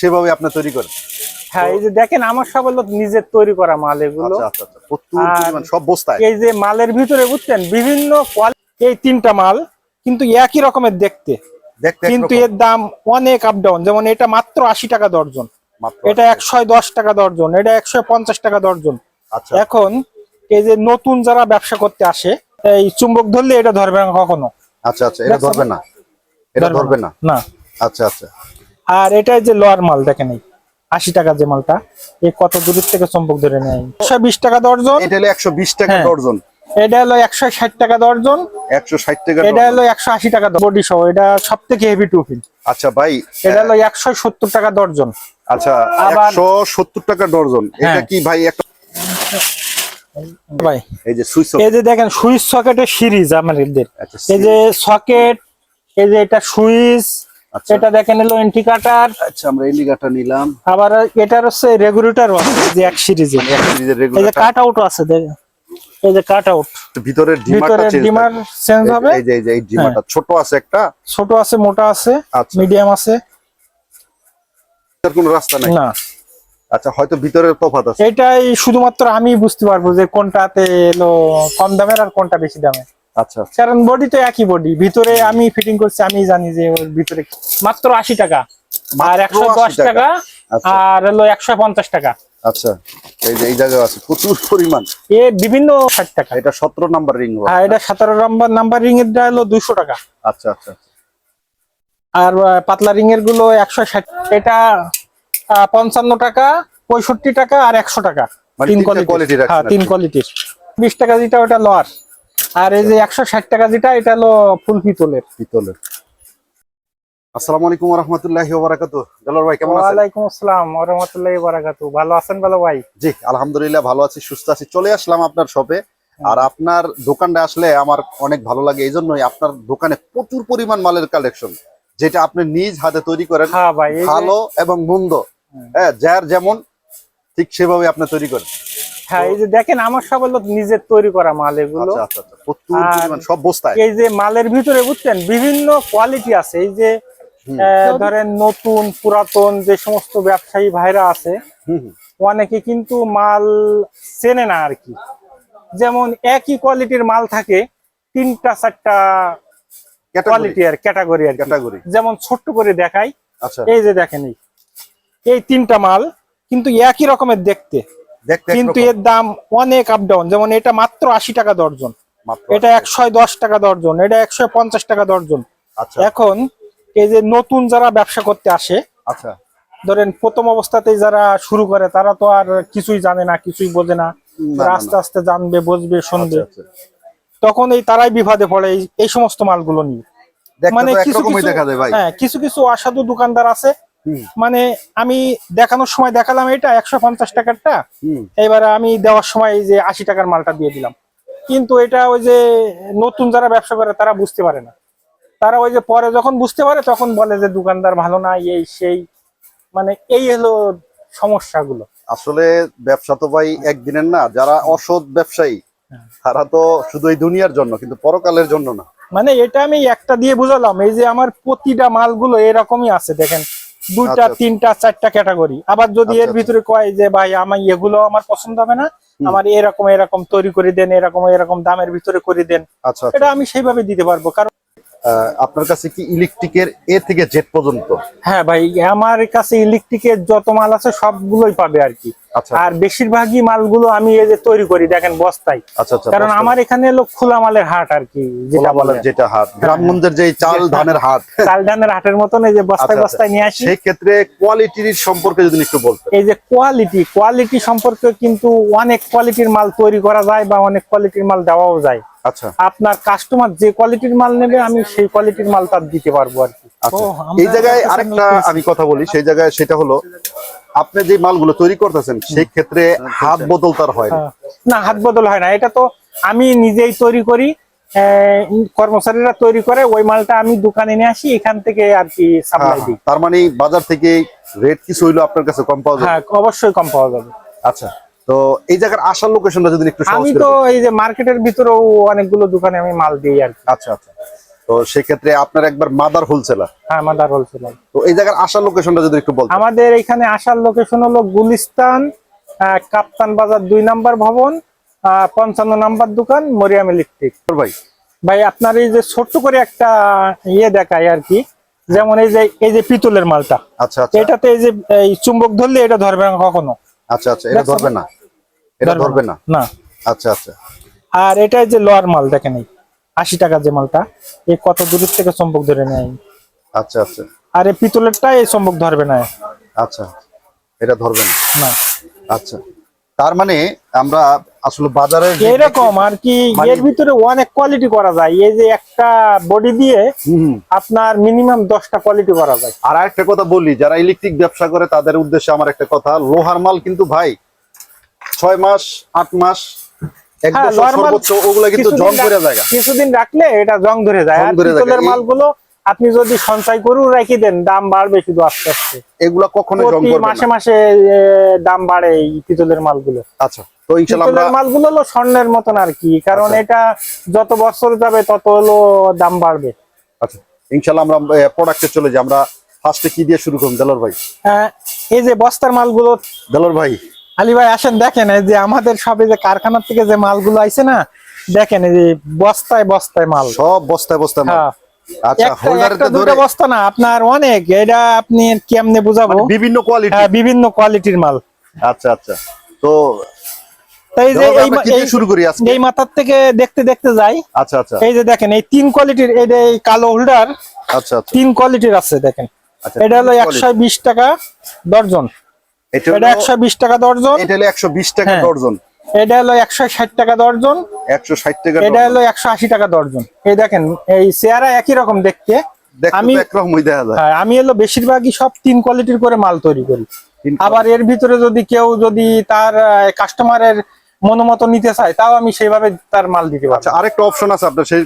সেভাবে আপনি তৈরি করেন। হ্যাঁ এই যে দেখেন আমার সব হলো নিজের তৈরি করা মাল এগুলো। আচ্ছা আচ্ছা আচ্ছা সব বস্তায়। এই যে মালের ভিতরে বুঝছেন বিভিন্ন এই তিনটা মাল কিন্তু একই রকমের দেখতে। কিন্তু এর দাম অনেক আপ ডাউন যেমন এটা মাত্র আশি টাকা দর্জন এটা একশো দশ টাকা দর্জন এটা একশো পঞ্চাশ টাকা দর্জন আচ্ছা। এখন এই যে নতুন যারা ব্যবসা করতে আসে এই চুম্বক ধরলে এটা ধরবে না কখনো। আচ্ছা আচ্ছা এটা ধরবে না। এটা ধরবে না। না। আচ্ছা আচ্ছা। আর এটা যে লোয়ার মাল দেখেন এই আশি টাকা যে মালটা এই কত দূরের থেকে চম্পক ধরে নেয়? একশো বিশ টাকা দর্জন এটা হলো একশো বিশ টাকা হ্যাঁ। ডর্জন এটা হলো একশো ষাট টাকা দর্জন একশো ষাট টাকা এটা হলো একশো আশি টাকা বডি সহ এটা সব থেকে হেভি টুফিন আচ্ছা ভাই এটা হলো একশো সত্তর টাকা দর্জন আচ্ছা আবার- একশো সত্তর টাকা ডর্জন এটা হ্যাঁ। কি ভাই একটা ভাই এই যে সুইচ এই যে দেখেন সুইচ সকেটের সিরিজ আমাদের। আচ্ছা, এই যে সকেট এই যে এটা সুইচ। এটা দেখেন হলো এন্টি কাটার। আচ্ছা আমরা এলিগাটা নিলাম। আবার এটার হচ্ছে রেগুলেটর আছে যে এক সিরিজে এই যে এই যে কাট আউট আছে দেখেন এই যে কাট আউট ভিতরের ডিমারটা চেঞ্জ ডিমার চেঞ্জ হবে। এই যে এই যে এই ডিমারটা। ছোট আছে একটা। ছোট আছে মোটা আছে আচ্ছা। মিডিয়াম আছে। এটার কোনো রাস্তা নাই? না। আচ্ছা হয়তো ভিতরের তফাৎ আছে। এটাই শুধুমাত্র আমি বুঝতে পারব যে কোনটাতে এলো কম দামের আর কোনটা বেশি দামের। আচ্ছা আচ্ছা। কারণ বডি তো একই বডি ভিতরে আমি ফিটিং করছি আমি জানি যে ওর ভিতরে মাত্র আশি টাকা। আর একশো দশ টাকা। আচ্ছা। আর হলো একশো পঞ্চাশ টাকা। আচ্ছা এই যে এই জায়গায় আছে প্রচুর পরিমাণ। এ বিভিন্ন ষাট টাকা। এটা সতেরো নাম্বার রিং আর এটা সতেরো নম্বর নাম্বার রিং এর হলো দুশো টাকা। আচ্ছা আচ্ছা। আর পাতলা রিং এরগুলো একশো ষাট। এটা পঞ্চান্ন টাকা পঁয়ষট্টি টাকা আর একশো টাকা। মানে তিন হ্যাঁ তিন। কোয়ালিটির বিশ টাকা যেটা ওটা লোয়ার আর এই যে একশো ষাট টাকা যেটা এটা হলো ফুল পিতলের। পিতলের। আসসালামু আলাইকুম রহমতুল্লাহি ওবারাকাতু দেলোয়ার ভাই কেমন আছেন? ওয়ালাইকুম আসসালাম ওরহমতুল্লাহ বারাকাতু ভালো আছেন ভালো ভাই? জি আলহামদুলিল্লাহ ভালো আছি সুস্থ আছি। চলে আসলাম আপনার শপে। আর আপনার দোকানটা আসলে আমার অনেক ভালো লাগে এই জন্যই আপনার দোকানে প্রচুর পরিমাণ মালের কালেকশন যেটা আপনি নিজ হাতে তৈরি করেন। হ্যাঁ ভালো এবং মন্দ। হ্যাঁ যার যেমন ঠিক সেভাবে আপনি তৈরি করেন। হ্যাঁ এই যে দেখেন আমার সব হলো নিজের তৈরি করা মাল এগুলো। আচ্ছা আচ্ছা আচ্ছা। সব বস্তায়? এই যে মালের ভিতরে বুঝছেন বিভিন্ন কোয়ালিটি আছে। এই যে ধরেন নতুন পুরাতন যে সমস্ত ব্যবসায়ী ভাইরা আছে। অনেকে কিন্তু মাল চেনে না আর কি। যেমন একই কোয়ালিটির মাল থাকে তিনটা চারটা কোয়ালিটি আর ক্যাটাগরি আর কি। category। যেমন ছোট্ট করে দেখাই এই যে দেখেন এই তিনটা মাল কিন্তু একই রকমের দেখতে। কিন্তু এর দাম অনেক আপ ডাউন যেমন এটা মাত্র আশি টাকা দর্জন এটা একশো দশ টাকা দর্জন এটা একশো পঞ্চাশ টাকা দর্জন আচ্ছা। এখন এই যে নতুন যারা ব্যবসা করতে আসে আচ্ছা। ধরেন প্রথম অবস্থাতেই যারা শুরু করে তারা তো আর কিছুই জানে না কিছুই বোঝে না। আস্তে আস্তে জানবে বুঝবে শুনবে। আচ্ছা, আচ্ছা। তখন এই তারাই বিভাদে পড়ে এই- এই সমস্ত মালগুলো নিয়ে। মানে হ্যাঁ কিছু কিছু অসাধু দোকানদার আছে মানে আমি দেখানোর সময় দেখালাম এটা একশো পঞ্চাশ টাকারটা। এবারে আমি দেওয়ার সময় এই যে আশি টাকার মালটা দিয়ে দিলাম। কিন্তু এটা ওই যে নতুন যারা ব্যবসা করে তারা বুঝতে পারে না। তারা ওই যে পরে যখন বুঝতে পারে তখন বলে যে দোকানদার ভালো না এই সেই। মানে এই হলো সমস্যাগুলো। আসলে ব্যবসা তো ভাই একদিনের না যারা অসৎ ব্যবসায়ী হ্যাঁ। তারা তো শুধু এই দুনিয়ার জন্য কিন্তু পরকালের জন্য না। মানে এটা আমি একটা দিয়ে বুঝালাম এই যে আমার প্রতিটা মালগুলো এরকমই আছে দেখেন। দুইটা আচ্ছা, আচ্ছা। তিনটা চারটা ক্যাটাগরি। আবার যদি আচ্ছা, এর ভিতরে কয় যে ভাই আমার এগুলো আমার পছন্দ হবে না আমার এরকম এরকম তৈরি করে দেন এরকম এরকম দামের ভিতরে করে দেন। আচ্ছা এটা আমি সেইভাবে দিতে পারব কারণ আপনার কাছে কি ইলেকট্রিকের এ থেকে জেড পর্যন্ত? হ্যাঁ ভাই আমার কাছে ইলেকট্রিকের যত মাল আছে সবগুলোই পাবে আর কি। আর বেশিরভাগই মালগুলো আমি এই যে তৈরি করি দেখেন বস্তায়। আচ্ছা আচ্ছা কারণ আমার এখানে হলো খোলা মালের হাট আর কি যেটা বলে। যেটা হাট গ্রামগঞ্জের যে চাল ধানের হাট। চাল ধানের হাটের মতন এই যে বস্তায় আচ্ছা, আচ্ছা। বস্তায় নিয়ে আসি। সেই ক্ষেত্রে কোয়ালিটির সম্পর্কে যদি একটু বলতেন। এই যে কোয়ালিটি কোয়ালিটি সম্পর্কে কিন্তু অনেক কোয়ালিটির মাল তৈরি করা যায় বা অনেক কোয়ালিটির মাল দেওয়াও যায়। আচ্ছা। আপনার কাস্টমার যে কোয়ালিটির মাল নেবে আমি সেই কোয়ালিটির মাল তার দিতে পারব আর কি। আচ্ছা এই জায়গায় আরেকটা আমি কথা বলি সেই জায়গায় সেটা হলো আপনি যে মালগুলো তৈরি করতেছেন সেই ক্ষেত্রে হাত বদল তার হয় না। হ্যাঁ। না হাত বদল হয় না। এটা তো আমি নিজেই তৈরি করি কর্মচারীরা তৈরি করে ওই মালটা আমি দোকানে নিয়ে আসি এখান থেকে আর কি সাপ্লাই হ্যাঁ, দিই। তার মানে বাজার থেকে রেট কিছু হইল আপনার কাছে কম পাওয়া যায় হ্যাঁ অবশ্যই কম পাওয়া যাবে। আচ্ছা তো এই জায়গার আসার লোকেশনটা যদি একটু আমি তো এই যে মার্কেটের ভিতরেও অনেকগুলো দোকানে আমি মাল দিই আর কি। আচ্ছা আচ্ছা। তো সেক্ষেত্রে আপনার একবার মাদার হোলসেলার? হ্যাঁ মাদার হোলসেলার। তো এই জায়গার আসার লোকেশনটা যদি একটু বলতেন। আমাদের এখানে আসার লোকেশন হলো গুলিস্তান কাপ্তান বাজার দুই নাম্বার ভবন পঞ্চান্ন নাম্বার দোকান মরিয়াম ইলেকট্রিক। ভাই? ভাই আপনার এই যে ছোট্ট করে একটা ইয়ে দেখায় আর কি যেমন এই যে এই যে পিতলের মালটা। আচ্ছা আচ্ছা। এটাতে এই যে এই চুম্বক ধরলে এটা ধরবে না কখনো। আচ্ছা আচ্ছা এটা ধরবে না? এটা ধরবে না। না? আচ্ছা আচ্ছা। আর এটা যে লোয়ার মাল দেখেন এই। আশি টাকা যে মালটা এই কত দূর থেকে চম্বক ধরে নেয়? আচ্ছা আচ্ছা। আর এই পিতলেরটা এই চম্বক ধরবে না। আচ্ছা এটা ধরবে না। না। আচ্ছা তার মানে আমরা আসলে বাজারে এরকম আর কি মানে- এর ভিতরে অনেক কোয়ালিটি করা যায়। এই যে একটা বডি দিয়ে। আপনার মিনিমাম দশটা কোয়ালিটি করা যায়। আর একটা কথা বলি যারা ইলেকট্রিক ব্যবসা করে তাদের উদ্দেশ্যে আমার একটা কথা লোহার মাল কিন্তু ভাই ছয় মাস আট মাস কিছুদিন করে জায়গা। কিছুদিন রাখলে এটা জং ধরে যায়। পিতলের মালগুলো আপনি যদি সঞ্চয় করেও রেখে দেন দাম বাড়বে শুধু আস্তে আস্তে। এগুলা কখনো জং করবে মাসে মাসে দাম বাড়ে এই পিতলের মালগুলো। আচ্ছা তো ইনশাল্লাহ আমরা মালগুলো হলো স্বর্ণের মতন আর কি কারণ আচ্ছা। এটা যত বছর যাবে তত হলো দাম বাড়বে। আচ্ছা ইনশাল্লাহ আমরা প্রোডাক্টে চলে যাই। আমরা ফার্স্টে কি দিয়ে শুরু করুন দেলোর ভাই? হ্যাঁ এই যে বস্তার মালগুলো দেলোর ভাই আলী ভাই আসেন দেখেন এই যে আমাদের সবে যে কারখানা থেকে যে মালগুলো আইছে না দেখেন এই যে বস্তায় বস্তায় মাল। সব বস্তায় বস্তায় মাল। হ্যাঁ। আচ্ছা আপনার অনেক এটা আপনি কেমনে বুঝাবো? মানে বিভিন্ন কোয়ালিটি হ্যাঁ বিভিন্ন কোয়ালিটির মাল। আচ্ছা আচ্ছা। তো তাই যে এই এই- শুরু করি আজকে? এই মাথার থেকে দেখতে দেখতে যাই। আচ্ছা আচ্ছা। এই যে দেখেন এই তিন কোয়ালিটির এই যে এই কালো হোল্ডার আচ্ছা আচ্ছা। তিন কোয়ালিটির আছে দেখেন। আচ্ছা, এটা হলো তিন একশো বিশ টাকা দর্জন। এটা হলো টাকা দর্জন। এটা হলো টাকা। দর্জন। এটা হলো টাকা দর্জন। টাকা এটা হলো একশো আশি টাকা দর্জন। এই দেখেন এই চেয়ারা একই রকম দেখতে। আমি হ্যাঁ, আমি হলো বেশিরভাগই সব তিন কোয়ালিটির করে মাল তৈরি করি। আবার এর ভিতরে যদি কেউ যদি তার কাস্টমারের মনোমত নিতে চায় তাও আমি সেইভাবে তার মাল দিতে পারব। আচ্ছা আরেকটা অপশন আছে আপনার সেই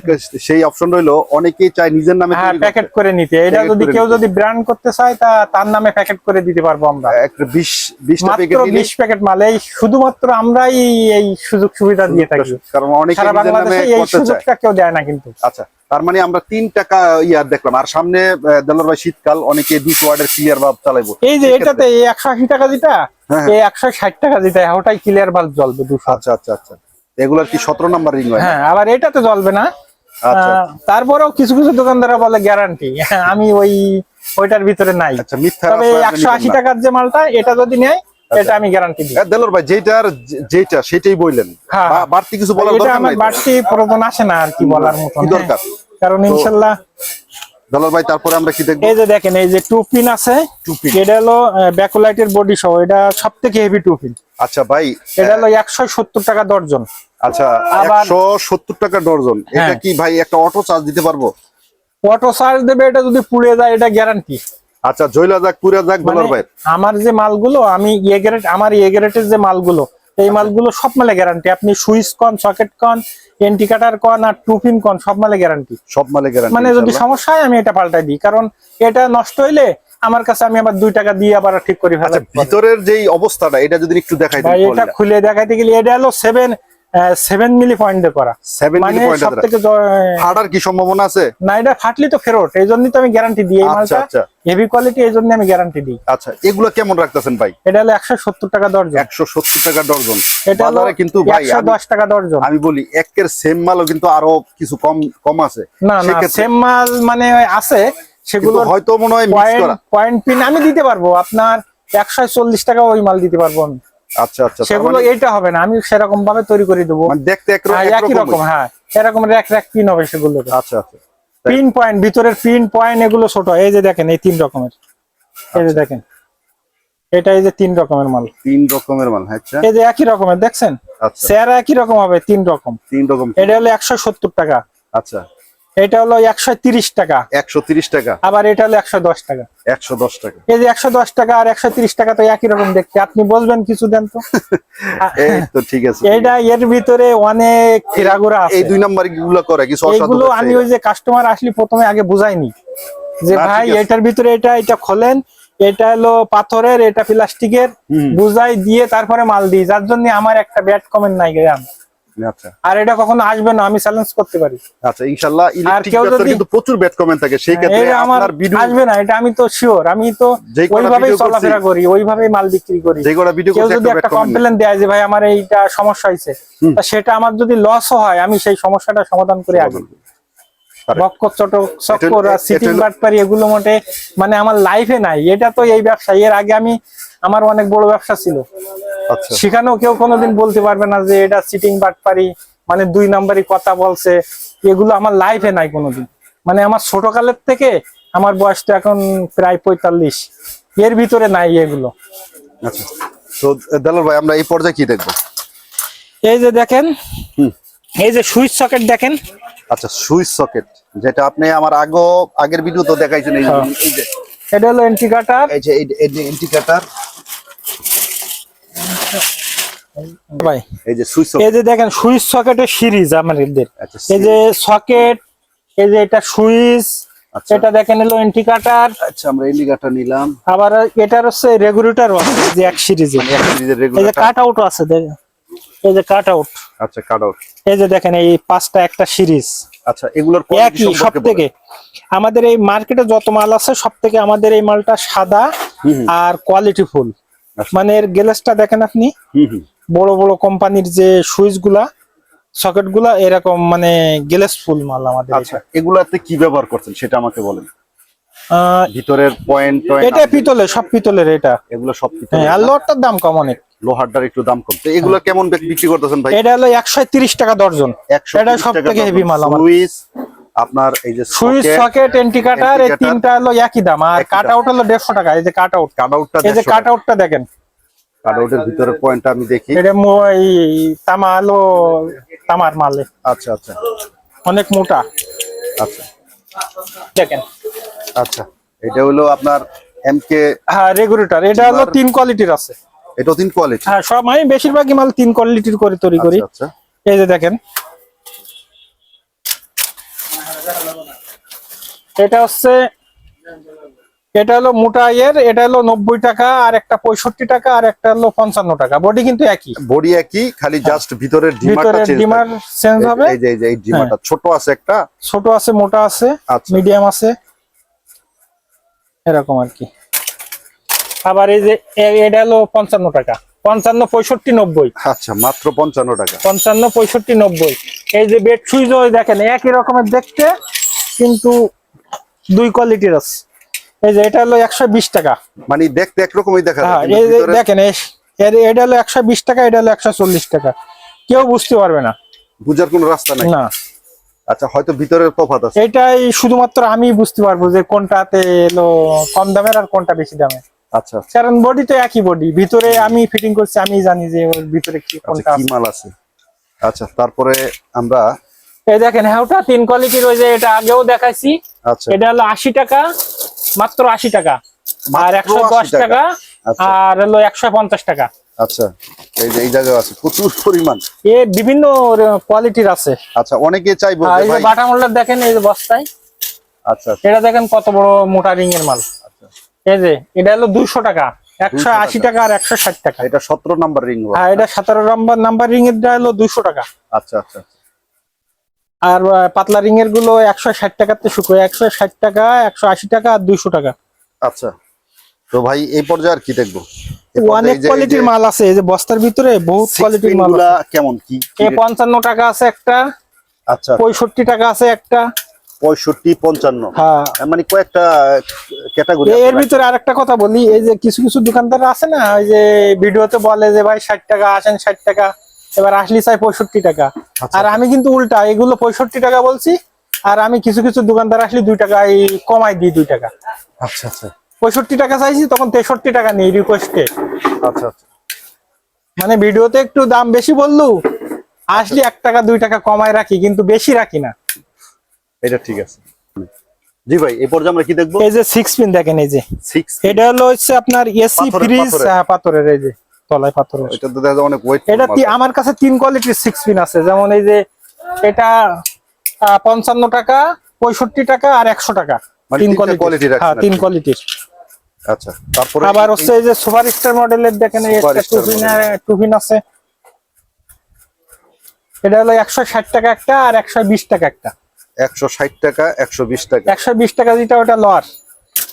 সেই অপশন রইল অনেকেই চায় নিজের নামে হ্যাঁ প্যাকেট করে নিতে। এটা যদি কেউ যদি ব্র্যান্ড করতে চায় তা তার নামে প্যাকেট করে দিতে পারব আমরা। একটা বিশ বিশটা প্যাকেট মাত্র বিশ প্যাকেট মাল। এই শুধুমাত্র আমরাই এই সুযোগ সুবিধা দিয়ে থাকি। কারণ অনেকে নিজের নামে বাংলাদেশে এই করতে চায়। সুযোগটা কেউ দেয় না কিন্তু। আচ্ছা। তার মানে আমরা তিন টাকা ইয়ার দেখলাম। আর সামনে দেলোর ভাই শীতকাল অনেকে দুশো ওয়ার্ডের ক্লিয়ার বাল্ব চালাইবো। এই যে এটাতে একশো আশি টাকা যেটা হ্যাঁ। এই একশো ষাট টাকা যেটা ওটাই ক্লিয়ার বাল্ব জ্বলবে দুশো। আচ্ছা আচ্ছা আচ্ছা। এগুলার কি সতেরো নাম্বার রিং হয়? হ্যাঁ আবার এটাতে জ্বলবে না। আচ্ছা তারপরেও কিছু কিছু দোকানদাররা বলে গ্যারান্টি আমি ওই ওইটার ভিতরে নাই। আচ্ছা মিথ্যা তবে একশো আশি টাকার যে মালটা এটা যদি নেয় এটা আমি গ্যারান্টি দিই। দেলোর ভাই যেটার যেটা সেটাই বললেন। হ্যাঁ। বাড়তি কিছু বলার দরকার নাই? বাড়তি প্রয়োজন আসে না আর কি বলার মতো দরকার? কারণ ইনশাল্লাহ দেলোর ভাই তারপরে আমরা কি দেখব? এই যে দেখেন এই যে টু পিন আছে pin। এটা হলো ব্যাকলাইটের বডি সহ। এটা সব থেকে হেভি টু পিন আচ্ছা ভাই এটা হলো একশো সত্তর টাকা দর্জন আচ্ছা আবার- একশো সত্তর টাকা ডর্জন এটা হ্যাঁ। কি ভাই একটা অটো চার্জ দিতে পারব? অটো চার্জ দেবে এটা যদি পুড়ে যায় এটা গ্যারান্টি আচ্ছা জয়লা যাক পুরা যাক দেলোর ভাই। আমার যে মালগুলো আমি ইয়ে গ্রেড আমার ইয়ে গ্রেডের যে মালগুলো এই মালগুলো সব মালে গ্যারান্টি আপনি সুইচ কন সকেট কন এন্টি কাটার কন আর টুপিন কন সব মালে গ্যারান্টি সব মালে গ্যারান্টি মানে যদি সমস্যা হয় আমি এটা পাল্টাই দিই কারণ এটা নষ্ট হইলে আমার কাছে আমি আবার দুই টাকা দিয়ে আবার ঠিক করে আচ্ছা ভিতরের যেই অবস্থাটা এটা যদি একটু দেখাই ভাই এটা খুলে দেখাইতে গেলে এটা হলো সেভেন সেভেন মিলি পয়েন্ট করা। সেভেন মানে পয়েন্ট সব থেকে ফাটার কি সম্ভাবনা আছে? না এটা ফাটলি তো ফেরত এই জন্যই তো আমি গ্যারান্টি দিই আচ্ছা মালটা। আচ্ছা। হেভি কোয়ালিটি এই জন্য আমি গ্যারান্টি দিই। আচ্ছা এগুলো কেমন রাখতেছেন ভাই? এটা হলো একশো সত্তর টাকা দর্জন একশো সত্তর টাকা ডর্জন এটা বাজারে কিন্তু ভাই একশো আমি- দশ টাকা দর্জন আমি বলি একের সেম মালও কিন্তু আরও কিছু কম কম আছে। না না সেম মাল মানে আছে সেগুলো হয়তো মনে হয় মিক্স করা। পয়েন্ট পিন আমি দিতে পারব। আপনার একশো চল্লিশ টাকা ওই মাল দিতে পারব আমি। আচ্ছা আচ্ছা সেগুলো মানে- এইটা হবে না আমি সেরকম ভাবে তৈরি করে দেবো। মানে দেখতে হ্যাঁ, একই রকম হ্যাঁ এরকম র্যাক র্যাক পিন হবে সেগুলো আচ্ছা আচ্ছা। পিন পয়েন্ট ভিতরের পিন পয়েন্ট এগুলো ছোট এই যে দেখেন এই তিন রকমের। এই যে দেখেন এটা এই যে তিন রকমের মাল। তিন রকমের মাল আচ্ছা। এই যে একই রকমের দেখছেন? আচ্ছা। চেয়ারা একই রকম হবে তিন রকম। তিন রকম। এটা হলো একশো সত্তর টাকা। আচ্ছা। এটা হলো একশো টাকা। একশো টাকা। আবার এটা হলো একশো দশ টাকা। একশো দশ টাকা। এই যে একশো দশ টাকা আর একশো টাকা তো একই রকম দেখতে। আপনি বলবেন কিছু দেন তো। তো ঠিক আছে। এইটা এর ভিতরে অনেক ফেরাগুড়া আছে। এই দুই নাম্বারগুলো করে কিছু আমি ওই যে কাস্টমার আসলে প্রথমে আগে বুঝাইনি। যে ভাই এটার ভিতরে এটা এটা খোলেন এটা হলো পাথরের এটা প্লাস্টিকের। বুঝাই দিয়ে তারপরে মাল দিই। যার জন্য আমার একটা ব্যাড কমেন্ট নাই গ্রাম আচ্ছা। আর এটা কখনো আসবে না আমি চ্যালেঞ্জ করতে পারি। আচ্ছা ইনশাআল্লাহ ইলেকট্রিক কেউ কিন্তু প্রচুর ব্যাড কমেন্ট থাকে সেই ক্ষেত্রে আপনার ভিডিও আসবে না এটা আমি তো শিওর আমি তো ওইভাবেই চলাফেরা করি ওইভাবেই মাল বিক্রি করি। যে কটা ভিডিও কেউ যদি একটা একটা ব্যাড কমেন্ট কমপ্লেন দেয় যে ভাই আমার এইটা সমস্যা হয়েছে সেটা আমার যদি লসও হয় আমি সেই সমস্যাটা সমাধান করে আগে Correct. বক্কর চটক চক্কর আর সিটিং বাটপারি এগুলো মোটে মানে আমার লাইফে নাই। এটা তো এই ব্যবসা। এর আগে আমি আমার অনেক বড় ব্যবসা ছিল। সেখানেও কেউ কোনোদিন বলতে পারবে না যে এটা সিটিং বাটপারি মানে দুই নাম্বারই কথা বলছে। এগুলো আমার লাইফে নাই কোনোদিন। মানে আমার ছোটকালের থেকে আমার বয়সটা এখন প্রায় পঁয়তাল্লিশ। এর ভিতরে নাই এগুলো। আচ্ছা। তো দেলার ভাই আমরা এই পর্যায়ে কি দেখব? এই যে দেখেন। এই যে সুইচ সকেট দেখেন। আচ্ছা সুইচ সকেট যেটা আপনি আমার আগো আগের ভিডিও তো দেখাইছেন এই যে- হ্যাঁ। এটা হলো এই যে এই- যে ইন্ডিকেটর ভাই এই যে সুইচ এই যে দেখেন সুইচ সকেটের সিরিজ আমাদের আচ্ছা, এই যে সকেট এই যে এটা সুইচ আচ্ছা। এটা দেখেন হলো ইন্টিগ্রেটার আচ্ছা আমরা ইন্ডিকেটর নিলাম। আবার এটার হচ্ছে রেগুলেটর আছে যে এক সিরিজে এক সিরিজের এই যে কাট আউট আছে দেখেন। এই যে কাট আউট আচ্ছা কাট আউট এই যে দেখেন এই পাঁচটা একটা সিরিজ। আচ্ছা এগুলোর একই সব থেকে। আমাদের এই মার্কেটে যত মাল আছে সব থেকে আমাদের এই মালটা সাদা। আর কোয়ালিটি ফুল। মানে এর গ্লাসটা দেখেন আপনি? বড় বড় কোম্পানির যে সুইচগুলা সকেটগুলা এরকম মানে গ্লাস ফুল মাল আমাদের আচ্ছা এগুলাতে কি ব্যবহার করছেন সেটা আমাকে বলেন। ভিতরের পয়েন্ট এটা পিতলের সব পিতলের এটা। এগুলো সব পিতলের। হ্যাঁ আর লোহারটার দাম কম অনেক। লোহারটার একটু দাম কম। তো এগুলো কেমন বিক্রি করতেছেন ভাই? এটা হলো একশো তিরিশ টাকা দর্জন। একশো এটা সব থেকে হেভি মাল আমার সুইচ আপনার এই যে সুইচ সকেট এন্টি কাটার এই তিনটা হলো একই দাম। আর কাট আউট হলো দেড়শো টাকা এই যে কাট আউট কাট আউটটা এই যে কাট আউটটা দেখেন। কাট আউটের ভিতরের পয়েন্টটা আমি দেখি। এটা মো- এই তামা হলো তামার মালে। আচ্ছা আচ্ছা। অনেক মোটা। আচ্ছা। দেখেন। আচ্ছা। এটা হলো আপনার এমকে হ্যাঁ রেগুলেটর এটা হলো তিন কোয়ালিটির আছে। এটা তিন কোয়ালিটি হ্যাঁ সব আমি বেশিরভাগই মাল তিন কোয়ালিটির করে তৈরি করি। আচ্ছা। এই যে দেখেন। এটা হচ্ছে এটা হলো মোটা ইয়ের এটা হলো নব্বই টাকা আর একটা পঁয়ষট্টি টাকা আর একটা হলো পঞ্চান্ন টাকা। বডি কিন্তু একই। বডি একই খালি জাস্ট ভিতরের ভিতরে ডিমার চেঞ্জ হবে। এই যে এই যে এই ডিমারটা ছোট আছে একটা। ছোট আছে মোটা আছে আচ্ছা। মিডিয়াম আছে। এরকম আর কি। আবার এই যে এটা হলো পঞ্চান্ন টাকা। পঞ্চান্ন পঁয়ষট্টি নব্বই। আচ্ছা মাত্র পঞ্চান্ন টাকা। পঞ্চান্ন পঁয়ষট্টি নব্বই। এই যে বেড সুইচ দেখেন একই রকমের দেখতে কিন্তু দুই কোয়ালিটির আছে। এই যে এটা হলো একশো বিশ টাকা। মানে দেখতে একরকমই দেখা হ্যাঁ দেখেন এটা হলো একশো বিশ টাকা এটা হলো একশো চল্লিশ টাকা। কেউ বুঝতে পারবে না। বুঝার কোনো রাস্তা নাই। না। আচ্ছা হয়তো ভিতরের তফাৎ আছে। এটাই শুধুমাত্র আমি বুঝতে পারব যে কোনটাতে এলো কম দামের আর কোনটা বেশি দামের। আচ্ছা আচ্ছা। কারণ বডি তো একই বডি ভিতরে আমি ফিটিং করছি আমি জানি যে ওর ভিতরে কি আচ্ছা কোনটা কি মাল আছে? আচ্ছা তারপরে আমরা এই দেখেন হ্যাঁ ওটা তিন কোয়ালিটির ওই যে এটা আগেও দেখাইছি। এটা হলো আশি টাকা মাত্র আশি টাকা। আর একশো দশ টাকা। আচ্ছা। আর হলো একশো পঞ্চাশ টাকা। আচ্ছা এই যে এই জায়গায় আছে প্রচুর পরিমাণ। এ বিভিন্ন কোয়ালিটির আছে। আচ্ছা অনেকে চাইব এই যে বাটা মোল্ডার দেখেন এই যে বস্তায়। আচ্ছা আচ্ছা, এটা দেখেন কত বড় মোটা রিং এর মাল। আচ্ছা। এই যে এটা হলো দুইশো টাকা একশো আশি টাকা। আর একশো ষাট টাকা। এটা সতেরো নাম্বার রিং আর এটা সতেরো নম্বর নাম্বার রিং এর হলো দুইশো টাকা। আচ্ছা আচ্ছা। আর পাতলা রিং এরগুলো একশো ষাট টাকাতে শুকো একশো ষাট টাকা একশো আশি টাকা আর দুইশো টাকা। আচ্ছা। তো ভাই এই পর্যায়ে আর কি দেখব? অনেক কোয়ালিটির মাল আছে এই যে বস্তার ভিতরে বহুত কোয়ালিটির মাল কেমন? কি এ পঞ্চান্ন টাকা আছে একটা আচ্ছা। পঁয়ষট্টি টাকা আছে একটা। পঁয়ষট্টি পঞ্চান্ন। হ্যাঁ। মানে কয়েকটা ক্যাটাগরি এর ভিতরে আরেকটা কথা বলি এই যে কিছু কিছু দোকানদার আছে না ওই যে ভিডিওতে বলে যে ভাই ষাট টাকা আসেন ষাট টাকা। এবার আসলি চাই পঁয়ষট্টি টাকা। আচ্ছা। আর আমি কিন্তু উল্টা এগুলো পঁয়ষট্টি টাকা বলছি আর আমি কিছু কিছু দোকানদার আসলে দুই টাকা কমাই দিই দুই টাকা। আচ্ছা আচ্ছা। পঁয়ষট্টি টাকা চাইছি তখন তেষট্টি টাকা নেই রিকোয়েস্টে আচ্ছা আচ্ছা। মানে ভিডিওতে একটু দাম বেশি বললু আসলে এক টাকা দুই টাকা কমায় রাখি কিন্তু বেশি রাখি না। এটা ঠিক আছে। জি ভাই এই পর্যায়ে আমরা কি দেখব? এই যে সিক্স পিন দেখেন এই যে। এটা হলো হচ্ছে আপনার এসি ফ্রিজ পাথরের। পাথরের এই যে। তলায় পাথরের এটা তো দেখা অনেক ওয়েট এটা আমার কাছে তিন কোয়ালিটির সিক্স পিন আছে। যেমন এই যে এটা পঞ্চান্ন টাকা পঁয়ষট্টি টাকা আর একশো টাকা। মানে তিন কোয়ালিটি হ্যাঁ তিন কোয়ালিটির আচ্ছা তারপরে আবার হচ্ছে এই যে সুপার স্টার মডেলের দেখেন এই একটা টুফিন আছে। এটা হলো একশো ষাট টাকা একটা আর একশো বিশ টাকা একটা। একশো ষাট টাকা একশো বিশ টাকা। একশো বিশ টাকা যেটা ওটা লর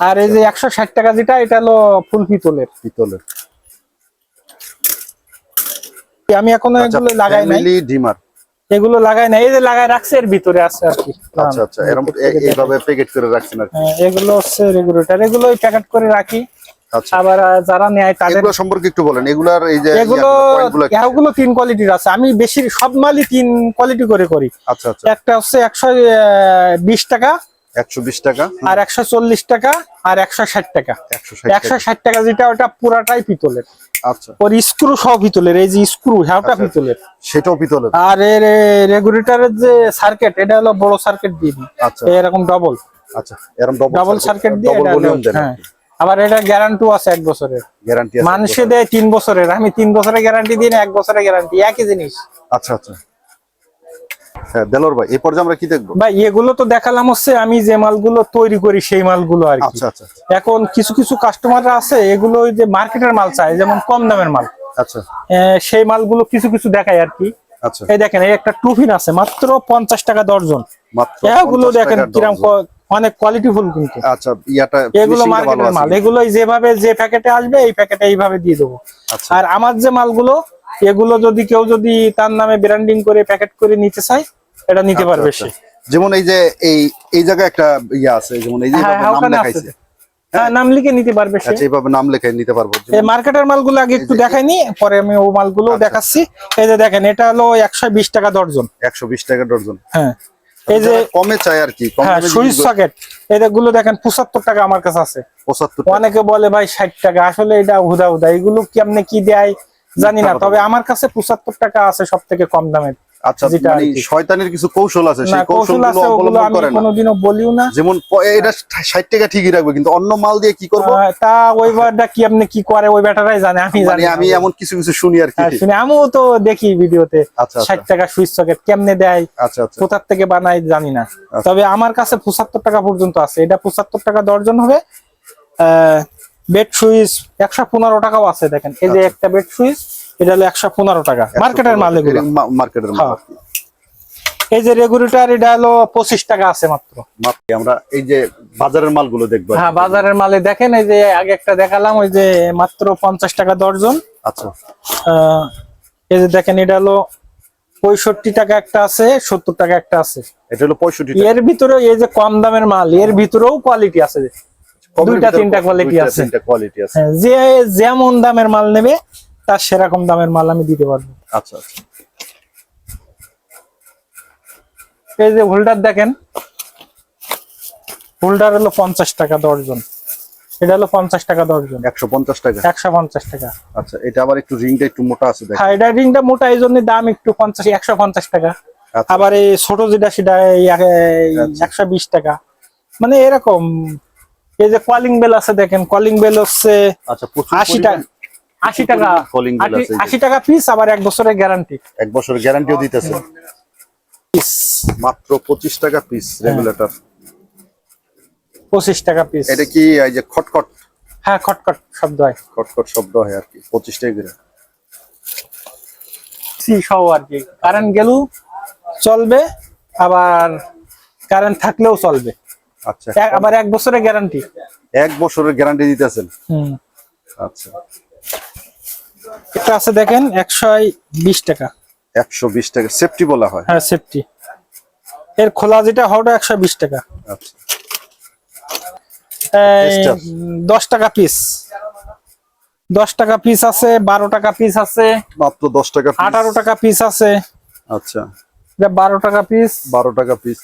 আর এই যে একশো ষাট টাকা যেটা এটা হলো ফুল পিতলের। পিতলের। আমি এখনও এগুলো লাগাই নাই? ডিমার। এগুলো লাগাই নাই এই যে লাগাই রাখছে এর ভিতরে আছে আর কি। আচ্ছা আচ্ছা এরকম এইভাবে প্যাকেট করে রাখছেন আর হ্যাঁ, এগুলো হচ্ছে রেগুলেটর এগুলো প্যাকেট করে রাখি। আচ্ছা। আবার যারা নেয় তাদের সম্পর্কে একটু বলেন এগুলার এই যে এগুলো এগুলো তিন কোয়ালিটির আছে। আমি বেশি সব মালই তিন কোয়ালিটি করে করি। আচ্ছা আচ্ছা। একটা হচ্ছে একশো বিশ টাকা একশো বিশ টাকা। আর একশো চল্লিশ টাকা আর একশো ষাট টাকা। একশো ষাট একশো টাকা ষাট টাকা যেটা ওটা পুরাটাই পিতলের। আচ্ছা। ওর স্ক্রু সহ পিতলের এই যে স্ক্রু হ্যাঁটা আচ্ছা। পিতলের। সেটাও পিতলের? আর এর রেগুলেটরের যে সার্কিট এটা হলো বড় সার্কিট দিয়ে আচ্ছা। এরকম ডবল আচ্ছা এরকম ডবল ডবল সার্কিট দিয়ে ডবল এটা ভলিউম দেন হ্যাঁ। আবার এটা গ্যারান্টিও আছে এক বছরের। গ্যারান্টি আছে মানুষে দেয় তিন বছরের। আমি তিন বছরের গ্যারান্টি দিই না এক বছরের গ্যারান্টি একই জিনিস। আচ্ছা আচ্ছা। হ্যাঁ দেলোর ভাই এই পর্যায়ে আমরা কি দেখব? ভাই এগুলো তো দেখালাম হচ্ছে আমি যে মালগুলো তৈরি করি সেই মালগুলো আর কি। আচ্ছা আচ্ছা এখন কিছু কিছু কাস্টমাররা আছে এগুলো যে মার্কেটের মাল চায় যেমন কম দামের মাল। আচ্ছা। সেই মালগুলো কিছু কিছু দেখায় আর কি। আচ্ছা। এই দেখেন এই একটা টুফিন আছে মাত্র পঞ্চাশ টাকা দর্জন মাত্র এগুলো দেখেন কিরম অনেক কোয়ালিটি ফুল কিন্তু। আচ্ছা ইয়াটা এগুলো মার্কেটের মাল। এগুলো যেভাবে যে প্যাকেটে আসবে এই প্যাকেটে এইভাবে দিয়ে দেবো। আচ্ছা। আর আমার যে মালগুলো এগুলো যদি কেউ যদি তার নামে ব্র্যান্ডিং করে প্যাকেট করে নিতে চায় এটা নিতে পারবে আচ্ছা, সে। আচ্ছা। যেমন এই যে এই এই জায়গায় একটা ইয়া আছে যেমন এই যে হ্যাঁ হ্যাঁ, নাম লেখাইছে। হ্যাঁ। নাম লিখে নিতে পারবে সে। আচ্ছা এইভাবে নাম নিতে পারব। এই মার্কেটের মালগুলো আগে একটু দেখাইনি পরে আমি ও মালগুলো। দেখাচ্ছি। এই যে দেখেন এটা হলো একশো বিশ টাকা দর্জন টাকা হ্যাঁ। এই যে কমে চাই আর কি সুইচ সকেট। এগুলো দেখেন পঁচাত্তর টাকা আমার কাছে আছে। পঁচাত্তর অনেকে বলে ভাই ষাট টাকা। আসলে এটা হুদা হুদা। এগুলো কি আপনি কি দেয়? জানি না তবে আমার কাছে পঁচাত্তর টাকা আছে সব থেকে কম দামের আচ্ছা মানে। শয়তানের কিছু কৌশল আছে না সেই কৌশলগুলো অবলম্বন করে না। কোনোদিনও বলিও না। যেমন এটা ষাট টাকা ঠিকই রাখবে কিন্তু অন্য মাল দিয়ে কি করব? তা ওই কি আপনি কি করে ওই ব্যাটারাই জানে আমি জানি মানে আমি এমন কিছু কিছু শুনি আর কি। হ্যাঁ, আমিও তো দেখি ভিডিওতে আচ্ছা আচ্ছা। টাকা সুইচ সকেট কেমনে দেয় আচ্ছা আচ্ছা। কোথার থেকে বানাই জানি না। তবে আমার কাছে পঁচাত্তর টাকা পর্যন্ত আছে এটা পঁচাত্তর টাকা দর্জন হবে বেড সুইচ একশো পনেরো টাকাও আছে দেখেন। এই যে আচ্ছা। একটা বেড সুইচ এটা হলো একশো পনেরো টাকা। মার্কেটের মাল এগুলো মার্কেটের মাল হ্যাঁ। এই যে রেগুলেটর এটা হলো পঁচিশ টাকা আছে মাত্র। আমরা এই যে বাজারের মালগুলো দেখব। হ্যাঁ বাজারের মালে দেখেন এই যে আগে একটা দেখালাম ওই যে মাত্র পঞ্চাশ টাকা দর্জন আচ্ছা। এই যে দেখেন এটা হলো পঁয়ষট্টি টাকা একটা আছে সত্তর টাকা একটা আছে। এটা হলো পঁয়ষট্টি এর ভিতরে এই যে কম দামের মাল এর ভিতরেও কোয়ালিটি আছে। দুইটা তিনটা কোয়ালিটি আছে। কোয়ালিটি আছে। হ্যাঁ, যে যেমন দামের মাল নেবে তার সেরকম দামের মাল আমি দিতে পারব। আচ্ছা আচ্ছা। এই যে হোল্ডার দেখেন হোল্ডার হলো পঞ্চাশ টাকা দশজন এটা হলো পঞ্চাশ টাকা দর্জন একশো পঞ্চাশ টাকা? একশো পঞ্চাশ টাকা। আচ্ছা এটা আবার একটু রিংটা একটু মোটা আছে হ্যাঁ এটা রিংটা মোটা এই জন্য দাম একটু পঞ্চাশ একশো পঞ্চাশ টাকা। আচ্ছা। আবার এই ছোট যেটা সেটা আচ্ছা। একশো বিশ টাকা। মানে এরকম এই যে কলিং বেল আছে দেখেন কলিং বেল হচ্ছে আচ্ছা আশি টাকা আশি টাকা আশি- টাকা পিস আবার এক বছরের গ্যারান্টি এক বছরের গ্যারান্টিও দিতেছে। মাত্র পঁচিশ টাকা পিস রেগুলেটর পঁচিশ টাকা পিস এটা কি এই যে খটখট? হ্যাঁ খটখট শব্দ হয়। খটখট শব্দ হয় আর কি পঁচিশ টাকা করে। সি সহ আর কি। কারেন্ট গেলেও চলবে আবার কারেন্ট থাকলেও চলবে। আচ্ছা। আবার এক বছরের গ্যারান্টি এক বছরের গ্যারান্টি দিতেছেন। আচ্ছা। এটা আছে দেখেন একশো বিশ টাকা। একশো বিশ টাকা সেফটি বলা হয়। হ্যাঁ সেফটি এর খোলা যেটা হওয়াটা একশো বিশ টাকা। আচ্ছা। দশ টাকা পিস দশ টাকা পিস আছে বারো টাকা পিস আছে মাত্র দশ টাকা। আঠারো টাকা পিস আছে। আচ্ছা। এটা বারো টাকা পিস বারো টাকা পিস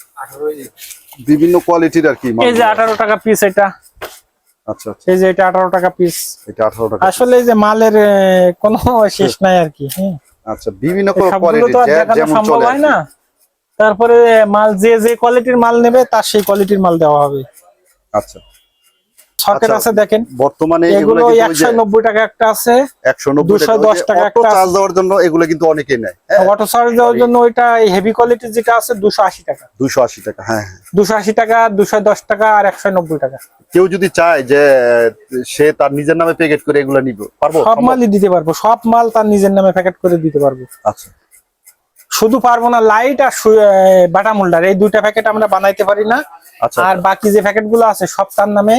বিভিন্ন কোয়ালিটির আর কি এই যে মালগুলো। আঠারো টাকা পিস এটা। আচ্ছা আচ্ছা। এই যে এটা আঠারো টাকা পিস এটা আঠারো টাকা আসলে এই যে মালের কোনো শেষ নাই আর কি হ্যাঁ। আচ্ছা বিভিন্ন কোয়ালিটি যেমন চলে হয় না। তারপরে মাল যে যে কোয়ালিটির মাল নেবে তার সেই কোয়ালিটির মাল দেওয়া হবে। আচ্ছা। সকেট আচ্ছা, আছে দেখেন। বর্তমানে এগুলো এগুলো কিন্তু ওই একশো যে নব্বই টাকা একটা আছে একশো নব্বই 210 টাকা একটা চার্জ দেওয়ার জন্য এগুলো কিন্তু অনেকেই নেয়। হ্যাঁ অটো চার্জ দেওয়ার জন্য ওইটা হেভি কোয়ালিটির যেটা আছে দুশো আশি টাকা। দুশো আশি টাকা হ্যাঁ হ্যাঁ। দুশো আশি টাকা দুশো দশ টাকা আর একশো নব্বই টাকা। কেউ যদি চায় যে সে তার নিজের নামে প্যাকেট করে এগুলো নিবে পারব? সব মালই দিতে পারব সব মাল তার নিজের নামে প্যাকেট করে দিতে পারব। আচ্ছা। শুধু পারব না লাইট আর বাটা মোল্ডার এই দুইটা প্যাকেট আমরা বানাইতে পারি না। আর বাকি যে প্যাকেটগুলো আছে সব তার নামে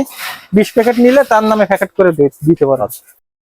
বিশ প্যাকেট নিলে তার নামে প্যাকেট করে দিতে পারো আচ্ছা।